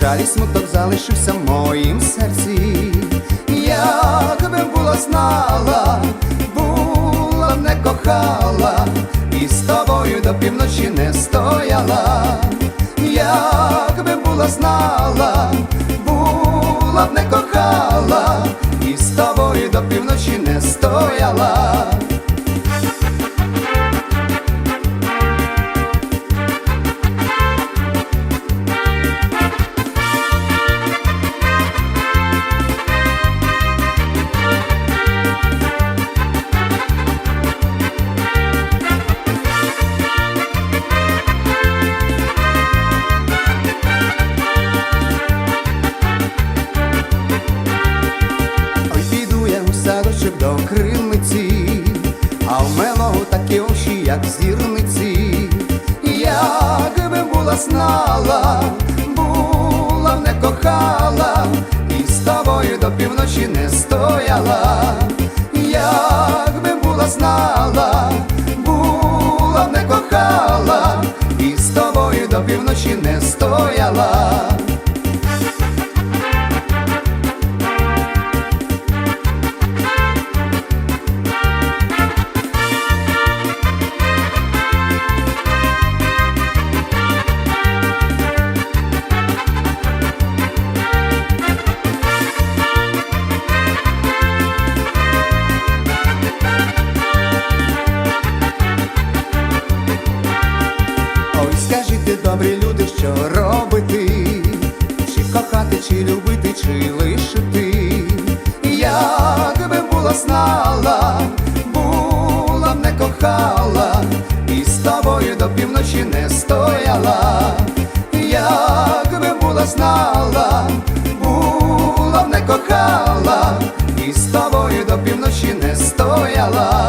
Та і смуток залишився в моїм серці. Як би була знала, була б не кохала, і з тобою до півночі не стояла. Як би була знала, була б не а в мелого такі очі, як зірниці. Як би була знала, була б не кохала, і з тобою до півночі не стояла. Як би була знала, була б не кохала, і з тобою до півночі не стояла. Добрі люди, що робити? Чи кохати, чи любити, чи лишити? Як би була знала, була б не кохала, і з тобою до півночі не стояла. Як би була знала, була б не кохала, і з тобою до півночі не стояла.